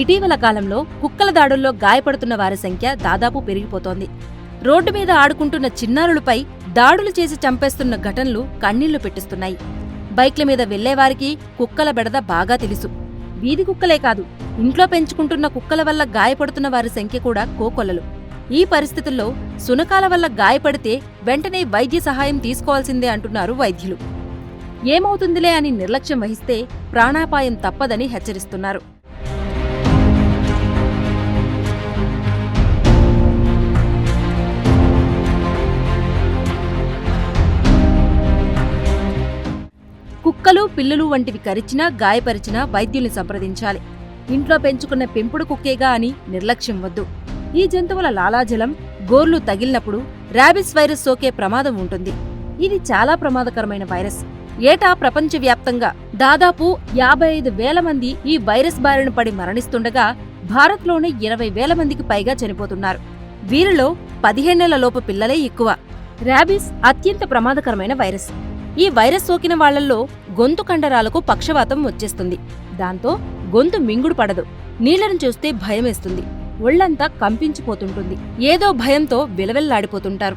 ఇటీవల కాలంలో కుక్కల దాడుల్లో గాయపడుతున్న వారి సంఖ్య దాదాపు పెరిగిపోతోంది. రోడ్డు మీద ఆడుకుంటున్న చిన్నారులపై దాడులు చేసి చంపేస్తున్న ఘటనలు కన్నీళ్ళు పెట్టిస్తున్నాయి. బైక్ల మీద వెళ్ళేవారికి కుక్కల బెడద బాగా తెలుసు. వీధి కుక్కలే కాదు ఇంట్లో పెంచుకుంటున్న కుక్కల వల్ల గాయపడుతున్న వారి సంఖ్య కూడా కోకొల్లలు. ఈ పరిస్థితుల్లో సునకాల వల్ల గాయపడితే వెంటనే వైద్య సహాయం తీసుకోవాల్సిందే అంటున్నారు వైద్యులు. ఏమవుతుందిలే అని నిర్లక్ష్యం వహిస్తే ప్రాణాపాయం తప్పదని హెచ్చరిస్తున్నారు. కుక్కలు పిల్లులు వంటివి కరిచినా గాయపరిచినా వైద్యుల్ని సంప్రదించాలి. ఇంట్లో పెంచుకున్న పెంపుడు కుక్కేగా అని నిర్లక్ష్యం వద్దు. ఈ జంతువుల లాలాజలం గోర్లు తగిలినప్పుడు ర్యాబిస్ వైరస్ సోకే ప్రమాదం ఉంటుంది. ఇది చాలా ప్రమాదకరమైన వైరస్. ఏటా ప్రపంచవ్యాప్తంగా దాదాపు యాభై ఐదు వేల మంది ఈ వైరస్ బారిన పడి మరణిస్తుండగా భారత్లోనే ఇరవై వేల మందికి పైగా చనిపోతున్నారు. వీరిలో పదిహేనేళ్ళ లోపు పిల్లలే ఎక్కువ. ర్యాబిస్ అత్యంత ప్రమాదకరమైన వైరస్. ఈ వైరస్ సోకిన వాళ్ళల్లో గొంతు కండరాలకు పక్షవాతం వచ్చేస్తుంది. దాంతో గొంతు మింగుడు పడదు. నీళ్ళను చూస్తే భయమేస్తుంది. ఒళ్ళంతా కంపించిపోతుంటుంది. ఏదో భయంతో విలవెల్లాడిపోతుంటారు.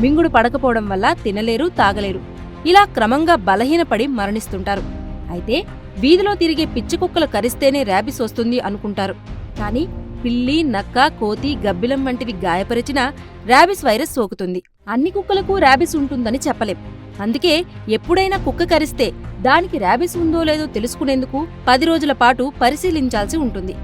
మింగుడు పడకపోవడం వల్ల తినలేరు తాగలేరు. ఇలా క్రమంగా బలహీనపడి మరణిస్తుంటారు. అయితే వీధిలో తిరిగే పిచ్చి కుక్కలు కరిస్తేనే ర్యాబిస్ వస్తుంది అనుకుంటారు. కానీ పిల్లి నక్క కోతి గబ్బిలం వంటివి గాయపరిచినా ర్యాబిస్ వైరస్ సోకుతుంది. అన్ని కుక్కలకు ర్యాబిస్ ఉంటుందని చెప్పలేం. అందుకే ఎప్పుడైనా కుక్క కరిస్తే దానికి ర్యాబిస్ ఉందో లేదో తెలుసుకునేందుకు పది రోజుల పాటు పరిశీలించాల్సి ఉంటుంది.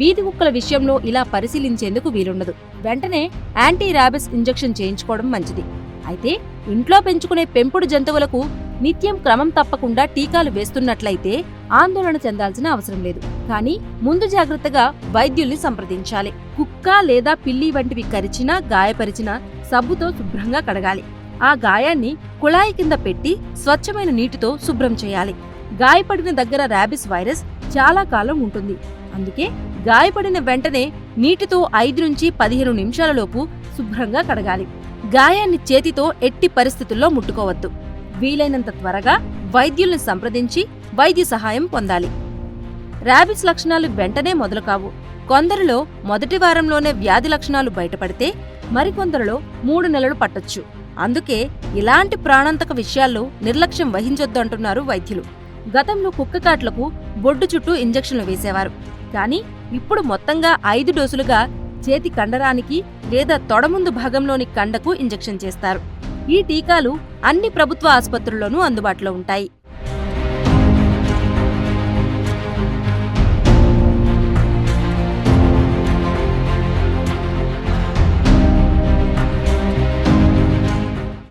వీధి కుక్కల విషయంలో ఇలా పరిశీలించేందుకు వీలుండదు. వెంటనే యాంటీ ర్యాబిస్ ఇంజెక్షన్ చేయించుకోవడం మంచిది. అయితే ఇంట్లో పెంచుకునే పెంపుడు జంతువులకు నిత్యం క్రమం తప్పకుండా టీకాలు వేస్తున్నట్లయితే ఆందోళన చెందాల్సిన అవసరం లేదు. కానీ ముందు జాగ్రత్తగా వైద్యుల్ని సంప్రదించాలి. కుక్క లేదా పిల్లి వంటివి కరిచినా గాయపరిచినా సబ్బుతో శుభ్రంగా కడగాలి. ఆ గాయాన్ని కుళాయి కింద పెట్టి స్వచ్ఛమైన నీటితో శుభ్రం చేయాలి. గాయపడిన దగ్గర ర్యాబిస్ వైరస్ చాలా కాలం ఉంటుంది. అందుకే గాయపడిన వెంటనే నీటితో ఐదు నుంచి పదిహేను నిమిషాలలోపు శుభ్రంగా కడగాలి. గాయాన్ని చేతితో ఎట్టి పరిస్థితుల్లో ముట్టుకోవద్దు. వీలైనంత త్వరగా వైద్యుల్ని సంప్రదించి వైద్య సహాయం పొందాలి. ర్యాబిస్ లక్షణాలు వెంటనే మొదలు కావు కొందరిలో మొదటి వారంలోనే వ్యాధి లక్షణాలు బయటపడితే మరికొందరిలో మూడు నెలలు పట్టొచ్చు. అందుకే ఇలాంటి ప్రాణాంతక విషయాల్లో నిర్లక్ష్యం వహించొద్దు అంటున్నారు వైద్యులు. గతంలో కుక్క కాట్లకు బొడ్డు చుట్టూ ఇంజెక్షన్లు వేసేవారు. కానీ ఇప్పుడు మొత్తంగా ఐదు డోసులుగా చేతి కండరానికి లేదా తొడముందు భాగంలోని కండకు ఇంజెక్షన్ చేస్తారు. ఈ టీకాలు అన్ని ప్రభుత్వ ఆసుపత్రుల్లోనూ అందుబాటులో ఉంటాయి.